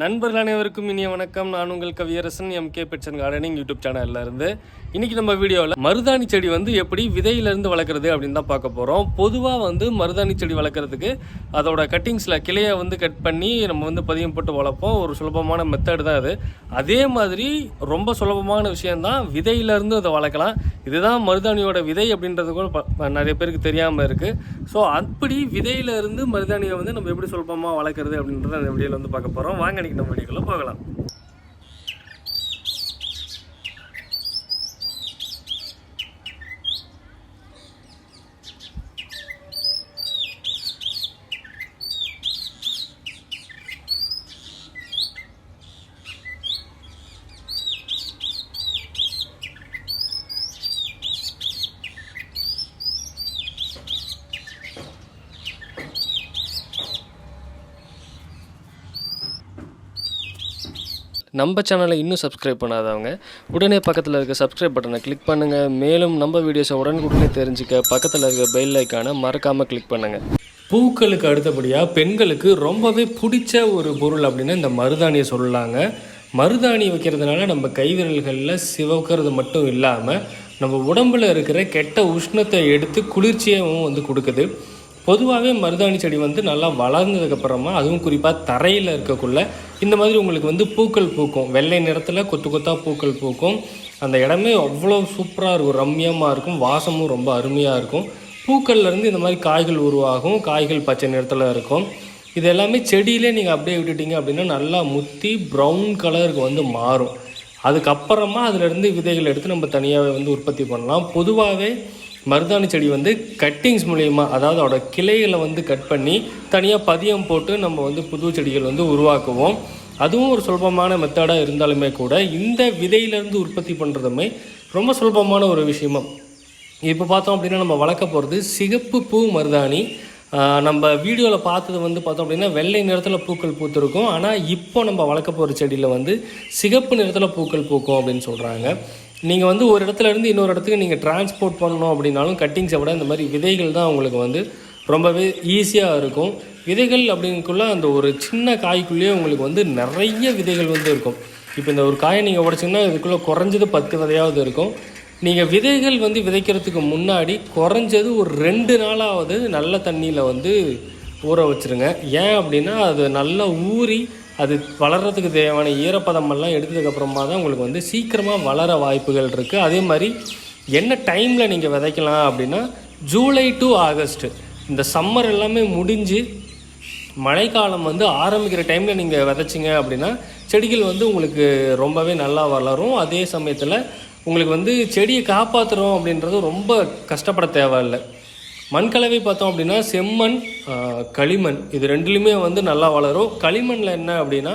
நண்பர்கள் அனைவருக்கும் இனிய வணக்கம். நான் உங்கள் கவியரசன் எம். கே. பெட்சன் கார்டனிங் யூடியூப் சேனல்ல இருந்து இன்னைக்கு நம்ம வீடியோவில் மருதாணி செடி வந்து எப்படி விதையிலேருந்து வளர்க்குறது அப்படின்னு தான் பார்க்க போகிறோம் பொதுவாக வந்து மருதாணி செடி வளர்க்குறதுக்கு அதோட கட்டிங்ஸில் கிளையை வந்து கட் பண்ணி நம்ம வந்து பதியம் போட்டு வளர்ப்போம். ஒரு சுலபமான மெத்தட் தான் அது. அதே மாதிரி ரொம்ப சுலபமான விஷயந்தான் விதையிலேருந்து அதை வளர்க்கலாம். இதுதான் மருதாணியோட விதை அப்படின்றது கூட நிறைய பேருக்கு தெரியாமல் இருக்குது ஸோ அப்படி விதையிலேருந்து மருதாணியை வந்து நம்ம எப்படி சுலபமாக வளர்க்குறது அப்படின்றத அந்த வீடியோவில் வந்து பார்க்க போகிறோம் வாங்க இன்னைக்கு நம்ம வீடியோக்குள்ளே போகலாம் நம்ம சேனலை இன்னும் சப்ஸ்கிரைப் பண்ணாதவங்க உடனே பக்கத்தில் இருக்க சப்ஸ்கிரைப் பட்டனை கிளிக் பண்ணுங்கள் மேலும் நம்ம வீடியோஸை உடனுக்குடனே தெரிஞ்சுக்க பக்கத்தில் இருக்க பெல் ஐக்கானை மறக்காமல் கிளிக் பண்ணுங்கள் பூக்களுக்கு அடுத்தபடியாக பெண்களுக்கு ரொம்பவே பிடிச்ச ஒரு பொருள் அப்படின்னா இந்த மருதாணியை சொல்லலாங்க மருதாணி வைக்கிறதுனால நம்ம கைவிரல்களில் சிவக்கிறது மட்டும் இல்லாமல் நம்ம உடம்பில் இருக்கிற கெட்ட உஷ்ணத்தை எடுத்து குளிர்ச்சியாகவும் வந்து கொடுக்குது. பொதுவாகவே மருதாணி செடி வந்து நல்லா வளர்ந்ததுக்கப்புறமா அதுவும் குறிப்பாக தரையில் இருக்கக்குள்ள இந்த மாதிரி உங்களுக்கு வந்து பூக்கள் பூக்கும். வெள்ளை நிறத்தில் கொத்து கொத்தாக பூக்கள் பூக்கும். அந்த இடமே அவ்வளோ சூப்பராக இருக்கும். ரம்மியமாக இருக்கும். வாசமும் ரொம்ப அருமையாக இருக்கும். பூக்கள்லேருந்து இந்த மாதிரி காய்கள் உருவாகும். காய்கள் பச்சை நிறத்தில் இருக்கும். இது எல்லாமே செடியிலே நீங்கள் அப்படியே விட்டுட்டீங்க அப்படின்னா நல்லா முத்தி ப்ரௌன் கலருக்கு வந்து மாறும். அதுக்கப்புறமா அதிலேருந்து விதைகள் எடுத்து நம்ம தனியாகவே வந்து உற்பத்தி பண்ணலாம். பொதுவாகவே மருதாணி செடி வந்து கட்டிங்ஸ் மூலயமா அதாவது அதோட கிளைகளை வந்து கட் பண்ணி தனியாக பதியம் போட்டு நம்ம வந்து புது செடிகள் வந்து உருவாக்குவோம். அதுவும் ஒரு சுலபமான மெத்தடாக இருந்தாலுமே கூட இந்த விதையிலேருந்து உற்பத்தி பண்ணுறதுமே ரொம்ப சுலபமான ஒரு விஷயமா. இப்போ பார்த்தோம் அப்படின்னா நம்ம வளர்க்க போகிறது சிகப்பு பூ மருதாணி. நம்ம வீடியோவில் பார்த்தது வந்து பார்த்தோம் அப்படின்னா வெள்ளை நிறத்தில் பூக்கள் பூத்திருக்கும். ஆனால் இப்போ நம்ம வளர்க்க போகிற செடியில் வந்து சிகப்பு நிறத்தில் பூக்கள் பூக்கும் அப்படின்னு சொல்கிறாங்க நீங்கள் வந்து ஒரு இடத்துல இருந்து இன்னொரு இடத்துக்கு நீங்கள் டிரான்ஸ்போர்ட் பண்ணணும் அப்படின்னாலும் கட்டிங்ஸை விட இந்த மாதிரி விதைகள் தான் உங்களுக்கு வந்து ரொம்பவே ஈஸியாக இருக்கும். விதைகள் அப்படிங்கக்குள்ள அந்த ஒரு சின்ன காய்க்குள்ளேயே உங்களுக்கு வந்து நிறைய விதைகள் வந்து இருக்கும். இப்போ இந்த ஒரு காயை நீங்கள் உடைச்சிங்கன்னா இதுக்குள்ளே குறைஞ்சது பத்து விதையாவது இருக்கும். நீங்கள் விதைகள் வந்து விதைக்கிறதுக்கு முன்னாடி குறைஞ்சது ஒரு ரெண்டு நாளாவது நல்ல தண்ணியில் வந்து ஊற வச்சுருங்க. ஏன் அப்படின்னா அது நல்லா ஊறி அது வளர்கிறதுக்கு தேவையான ஈரப்பதமெல்லாம் எடுத்ததுக்கப்புறமா தான் உங்களுக்கு வந்து சீக்கிரமாக வளர வாய்ப்புகள் இருக்குது அதே மாதிரி என்ன டைமில் நீங்கள் விதைக்கலாம் அப்படின்னா ஜூலை டு ஆகஸ்ட்டு இந்த சம்மர் எல்லாமே முடிஞ்சு மழைக்காலம் வந்து ஆரம்பிக்கிற டைமில் நீங்கள் விதைச்சிங்க அப்படின்னா செடிகள் வந்து உங்களுக்கு ரொம்பவே நல்லா வளரும். அதே சமயத்தில் உங்களுக்கு வந்து செடியை காப்பாற்றுறோம் அப்படின்றது ரொம்ப கஷ்டப்பட தேவையில்லை. மண் கலவை பார்த்தோம் அப்படின்னா செம்மண் களிமண். இது ரெண்டுலையுமே வந்து நல்லா வளரும். களிமண்ணில் என்ன அப்படின்னா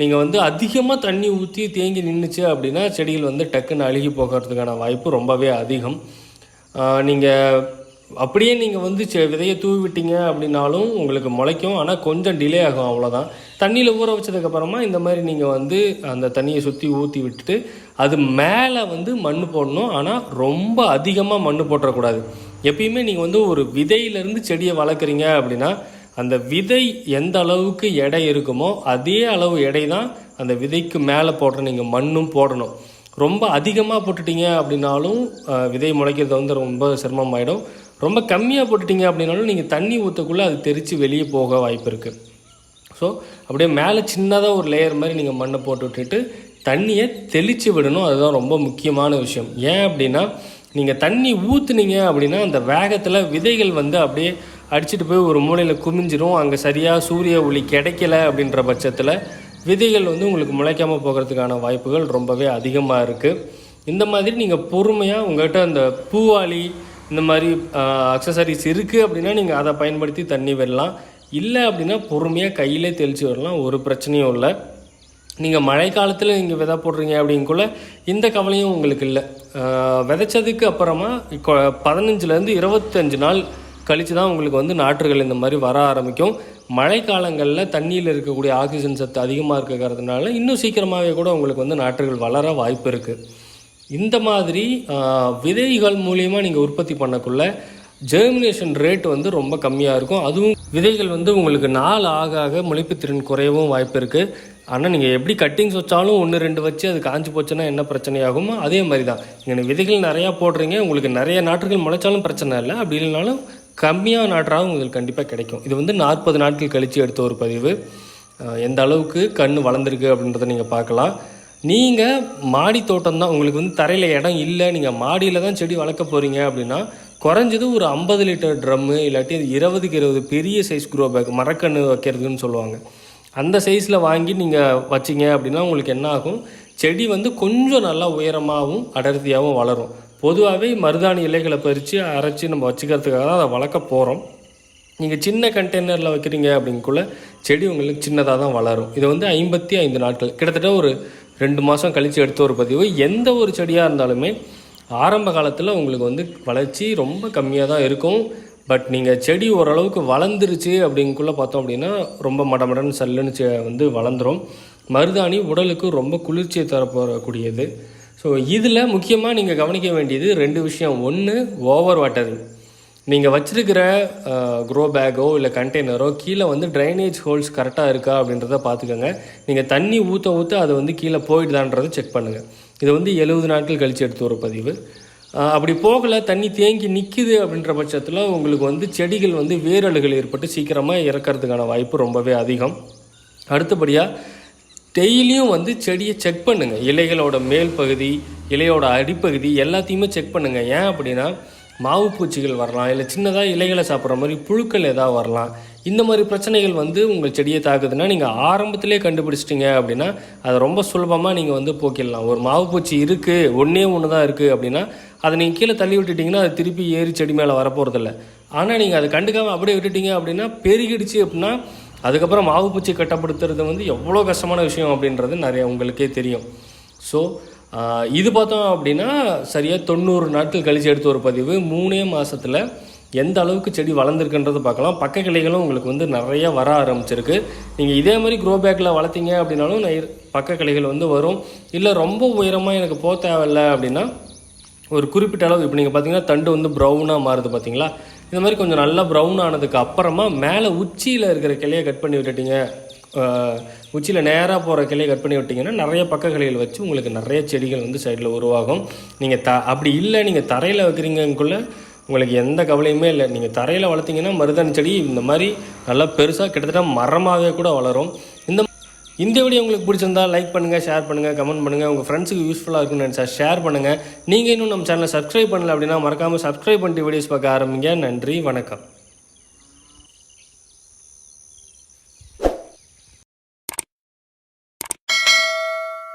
நீங்கள் வந்து அதிகமாக தண்ணி ஊற்றி தேங்கி நின்றுச்சு அப்படின்னா செடிகள் வந்து டக்குன்னு அழுகி போகிறதுக்கான வாய்ப்பு ரொம்பவே அதிகம். நீங்கள் அப்படியே நீங்கள் வந்து செ விதையை தூவி விட்டீங்க அப்படின்னாலும் உங்களுக்கு முளைக்கும். ஆனால் கொஞ்சம் டிலே ஆகும் அவ்வளோதான் தண்ணியில் ஊற வச்சதுக்கப்புறமா இந்த மாதிரி நீங்கள் வந்து அந்த தண்ணியை சுற்றி ஊற்றி விட்டுட்டு அது மேலே வந்து மண் போடணும். ஆனால் ரொம்ப அதிகமாக மண் போட்டுறக்கூடாது. எப்பயுமே நீங்கள் வந்து ஒரு விதையிலேருந்து செடியை வளர்க்குறீங்க அப்படின்னா அந்த விதை எந்த அளவுக்கு எடை இருக்குமோ அதே அளவு எடை தான் அந்த விதைக்கு மேலே போடுற நீங்கள் மண்ணும் போடணும். ரொம்ப அதிகமாக போட்டுட்டீங்க அப்படின்னாலும் விதை முளைக்கிறது வந்து ரொம்ப சிரமமாயிடும். ரொம்ப கம்மியாக போட்டுட்டீங்க அப்படின்னாலும் நீங்கள் தண்ணி ஊற்றக்குள்ளே அது தெரித்து வெளியே போக வாய்ப்பு இருக்குது ஸோ அப்படியே மேலே சின்னதாக ஒரு லேயர் மாதிரி நீங்கள் மண்ணை போட்டு விட்டுட்டு தண்ணியை தெளித்து விடணும். அதுதான் ரொம்ப முக்கியமான விஷயம். ஏன் அப்படின்னா நீங்கள் தண்ணி ஊற்றுனீங்க அப்படின்னா அந்த வேகத்தில் விதைகள் வந்து அப்படியே அடிச்சுட்டு போய் ஒரு மூலையில் குமிஞ்சிரும். அங்கே சரியாக சூரிய ஒளி கிடைக்கல அப்படின்ற பட்சத்தில் விதைகள் வந்து உங்களுக்கு முளைக்காமல் போகிறதுக்கான வாய்ப்புகள் ரொம்பவே அதிகமாக இருக்குது இந்த மாதிரி நீங்கள் பொறுமையாக உங்கள்கிட்ட அந்த பூவாளி இந்த மாதிரி அக்சசரிஸ் இருக்குது அப்படின்னா நீங்கள் அதை பயன்படுத்தி தண்ணி விடலாம். இல்லை அப்படின்னா பொறுமையாக கையிலே தெளித்து வரலாம் ஒரு பிரச்சனையும் இல்லை. நீங்கள் மழை காலத்தில் நீங்கள் விதை போடுறீங்க அப்படிங்குள்ள இந்த கவலையும் உங்களுக்கு இல்லை. விதைச்சதுக்கு அப்புறமா இப்போ பதினஞ்சுலேருந்து இருபத்தஞ்சு நாள் கழித்து தான் உங்களுக்கு வந்து நாற்றுகள் இந்த மாதிரி வர ஆரம்பிக்கும். மழை காலங்களில் தண்ணியில் இருக்கக்கூடிய ஆக்சிஜன் சத்து அதிகமாக இருக்கிறதுனால இன்னும் சீக்கிரமாகவே கூட உங்களுக்கு வந்து நாற்றுகள் வளர வாய்ப்பு இருக்குது இந்த மாதிரி விதைகள் மூலியமாக நீங்கள் உற்பத்தி பண்ணக்குள்ள ஜெர்மினேஷன் ரேட் வந்து ரொம்ப கம்மியாக இருக்கும். அதுவும் விதைகள் வந்து உங்களுக்கு நாள் ஆக ஆக முளைப்புத்திறன் குறையவும் வாய்ப்பு இருக்குது ஆனால் நீங்கள் எப்படி கட்டிங்ஸ் வச்சாலும் ஒன்று ரெண்டு வச்சு அது காஞ்சு போச்சுன்னா என்ன பிரச்சனையாகுமோ அதே மாதிரி தான் நீங்கள் விதைகள் நிறையா போடுறீங்க உங்களுக்கு நிறைய நாற்றுகள் முளைச்சாலும் பிரச்சனை இல்லை. அப்படி இல்லைனாலும் கம்மியாக நாற்றாகவும் உங்களுக்கு கண்டிப்பாக கிடைக்கும். இது வந்து நாற்பது நாட்கள் கழித்து எடுத்த ஒரு பதிவு. எந்த அளவுக்கு கண் வளர்ந்துருக்கு அப்படின்றத நீங்கள் பார்க்கலாம். நீங்கள் மாடி தோட்டம் தான் உங்களுக்கு வந்து தரையில் இடம் இல்லை நீங்கள் மாடியில் தான் செடி வளர்க்க போகிறீங்க அப்படின்னா குறைஞ்சது ஒரு ஐம்பது லிட்டர் ட்ரம்மு இல்லாட்டி இருபதுக்கு இருபது பெரிய சைஸ் க்ரோ பேக் மரக்கன்று வைக்கிறதுன்னு சொல்லுவாங்க. அந்த சைஸில் வாங்கி நீங்கள் வச்சிங்க அப்படின்னா உங்களுக்கு என்ன ஆகும்? செடி வந்து கொஞ்சம் நல்லா உயரமாகவும் அடர்த்தியாகவும் வளரும். பொதுவாகவே மருதாணி இலைகளை பறித்து அரைச்சி நம்ம வச்சுக்கிறதுக்காக தான் அதை வளர்க்க போகிறோம் நீங்கள் சின்ன கண்டெய்னரில் வைக்கிறீங்க அப்படிங்குள்ள செடி உங்களுக்கு சின்னதாக தான் வளரும். இது வந்து ஐம்பத்தி ஐந்து நாட்கள். கிட்டத்தட்ட ஒரு ரெண்டு மாதம் கழித்து எடுத்த ஒரு பதிவு. எந்த ஒரு செடியாக இருந்தாலுமே ஆரம்ப காலத்தில் உங்களுக்கு வந்து வளர்ச்சி ரொம்ப கம்மியாக தான் இருக்கும். பட் நீங்கள் செடி ஓரளவுக்கு வளர்ந்துருச்சு அப்படிங்குள்ளே பார்த்தோம் அப்படின்னா ரொம்ப மடமடன்னு சல்லுன்னு செ- வந்து வளர்ந்துரும். மருதாணி உடலுக்கு ரொம்ப குளிர்ச்சியை தரப்போகக்கூடியது ஸோ இதில் முக்கியமாக நீங்கள் கவனிக்க வேண்டியது ரெண்டு விஷயம். ஒன்று ஓவர் வாட்டரிங் நீங்கள் வச்சுருக்கிற க்ரோ பேக்கோ இல்லை கண்டெய்னரோ கீழே வந்து ட்ரைனேஜ் ஹோல்ஸ் கரெக்டாக இருக்கா அப்படின்றத பார்த்துக்கோங்க நீங்கள் தண்ணி ஊற்ற ஊற்ற அது வந்து கீழே போயிடுதான்றதை செக் பண்ணுங்கள் இது வந்து எழுபது நாட்கள் கழித்து எடுத்து ஒரு பதிவு. அப்படி போகலை தண்ணி தேங்கி நிற்கிது அப்படின்ற பட்சத்தில் உங்களுக்கு வந்து செடிகள் வந்து வேரலுகள் ஏற்பட்டு சீக்கிரமாக இறக்கறதுக்கான வாய்ப்பு ரொம்பவே அதிகம். அடுத்தபடியாக டெய்லியும் வந்து செடியை செக் பண்ணுங்கள் இலைகளோட மேல் பகுதி இலையோட அடிப்பகுதி எல்லாத்தையுமே செக் பண்ணுங்கள் ஏன் அப்படின்னா மாவு பூச்சிகள் வரலாம் இல்லை சின்னதாக இலைகளை சாப்பிட்ற மாதிரி புழுக்கள் ஏதாவது வரலாம். இந்த மாதிரி பிரச்சனைகள் வந்து உங்கள் செடியை தாக்குதுன்னா நீங்கள் ஆரம்பத்திலே கண்டுபிடிச்சிட்டிங்க அப்படின்னா அதை ரொம்ப சுலபமாக நீங்கள் வந்து போக்கிடலாம். ஒரு மாவு பூச்சி இருக்குது ஒன்றே ஒன்று தான் இருக்குது அப்படின்னா அதை நீங்கள் கீழே தள்ளி விட்டுட்டிங்கன்னா அது திருப்பி ஏறி செடி மேலே வரப்போகிறதில்ல ஆனால் நீங்கள் அதை கண்டுக்காமல் அப்படியே விட்டுட்டீங்க அப்படின்னா பெருகிடுச்சு அப்படின்னா அதுக்கப்புறம் மாவு பூச்சி கட்டப்படுத்துறது வந்து எவ்வளோ கஷ்டமான விஷயம் அப்படின்றது நிறைய உங்களுக்கே தெரியும். ஸோ இது பார்த்தோம் அப்படின்னா சரியாக தொண்ணூறு நாட்கள் கழிச்சு எடுத்த ஒரு பதிவு. மூணே மாதத்தில் எந்த அளவுக்கு செடி வளர்ந்துருக்குன்றது பார்க்கலாம். பக்க கிளைகளும் உங்களுக்கு வந்து நிறைய வர ஆரம்பிச்சிருக்கு. நீங்கள் இதே மாதிரி க்ரோ பேக்கில் வளர்த்தீங்க அப்படின்னாலும் நைர் பக்க கிளைகள் வந்து வரும். இல்லை ரொம்ப உயரமாக எனக்கு போக தேவையில்ல அப்படின்னா ஒரு குறிப்பிட்ட அளவு இப்போ நீங்கள் பார்த்தீங்கன்னா தண்டு வந்து ப்ரௌனாக மாறுது பார்த்தீங்களா இந்த மாதிரி கொஞ்சம் நல்லா ப்ரௌன் ஆனதுக்கு அப்புறமா மேலே உச்சியில் இருக்கிற கிளையை கட் பண்ணி விட்டுட்டீங்க. உச்சியில் நேராக போகிற கிளையை கட் பண்ணி விட்டிங்கன்னா நிறைய பக்க கிளைகள் வச்சு உங்களுக்கு நிறைய செடிகள் வந்து சைடில் உருவாகும். நீங்கள் த அப்படி இல்லை நீங்கள் தரையில் வைக்கிறீங்கக்குள்ளே உங்களுக்கு எந்த கவலையுமே இல்லை. நீங்கள் தரையில் வளர்த்தீங்கன்னா மருதாணி செடி இந்த மாதிரி நல்லா பெருசாக கிட்டத்தட்ட மரமாகவே கூட வளரும். இந்த இந்த வீடியோ உங்களுக்கு பிடிச்சிருந்தா லைக் பண்ணுங்கள் ஷேர் பண்ணுங்கள் கமெண்ட் பண்ணுங்கள் உங்கள் ஃப்ரெண்ட்ஸுக்கு யூஸ்ஃபுல்லாக இருக்கும்னு நினச்சா ஷேர் பண்ணுங்கள் நீங்கள் இன்னும் நம்ம சேனலை சப்ஸ்கிரைப் பண்ணல அப்படின்னா மறக்காமல் சப்ஸ்கிரைப் பண்ணிட்டு வீடியோஸ் பார்க்க ஆரம்பிங்க. நன்றி வணக்கம்.